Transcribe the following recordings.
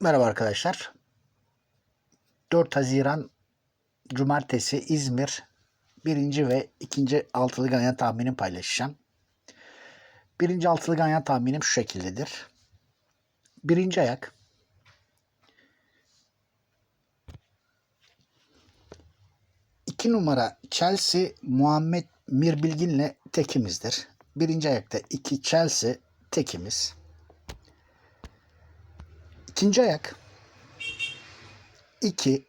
Merhaba arkadaşlar. 4 Haziran Cumartesi İzmir birinci ve ikinci altılı ganyan tahminimi paylaşacağım. Birinci altılı ganyan tahminim şu şekildedir. Birinci ayak İki numara Chelsea Muhammed Mirbilgin'le tekimizdir. Birinci ayakta iki Chelsea tekimiz. İkinci ayak. 2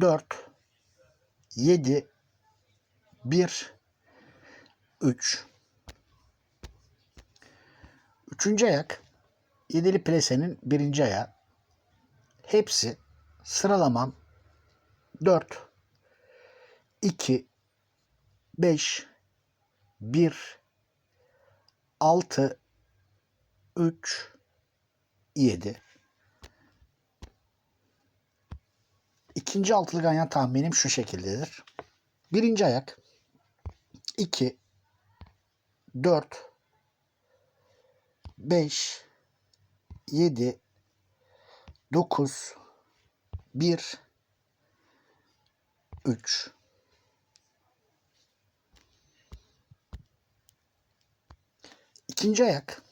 4 7 1 3 Üçüncü ayak. Yedili plesenin birinci ayağı. Hepsi sıralamam. 4 2 5 1 6 3 7 İkinci altılı ganyan tahminim şu şekildedir. Birinci ayak. 2 4 5 7 9 1 3 İkinci ayak.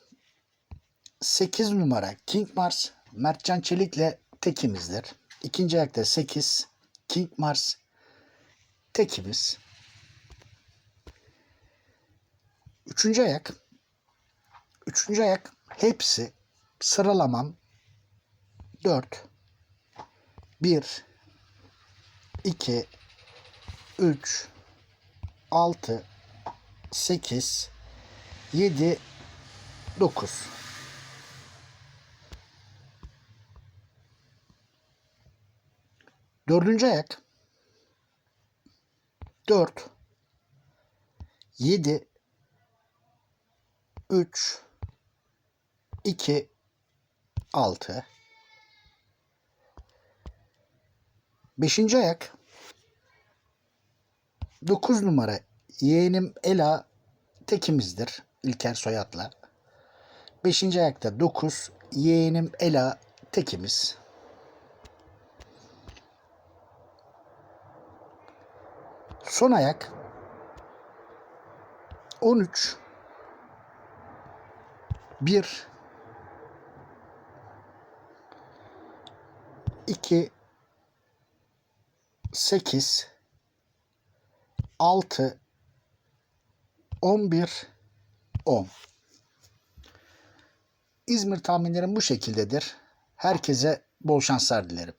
8 numara King Mars Mertcan Çelik'le tekimizdir. İkinci ayakta 8 King Mars tekimiz. Üçüncü ayak Üçüncü ayak hepsi sıralamam 4 1 2 3 6 8 7 9 Dördüncü ayak 4 7 3 2 6 Beşinci ayak 9 numara. Yeğenim Ela tekimizdir. İlker Soyat'la. Beşinci ayakta 9 yeğenim Ela tekimiz. Son ayak. 13 1 2 8 6 11 10 İzmir tahminlerim bu şekildedir. Herkese bol şanslar dilerim.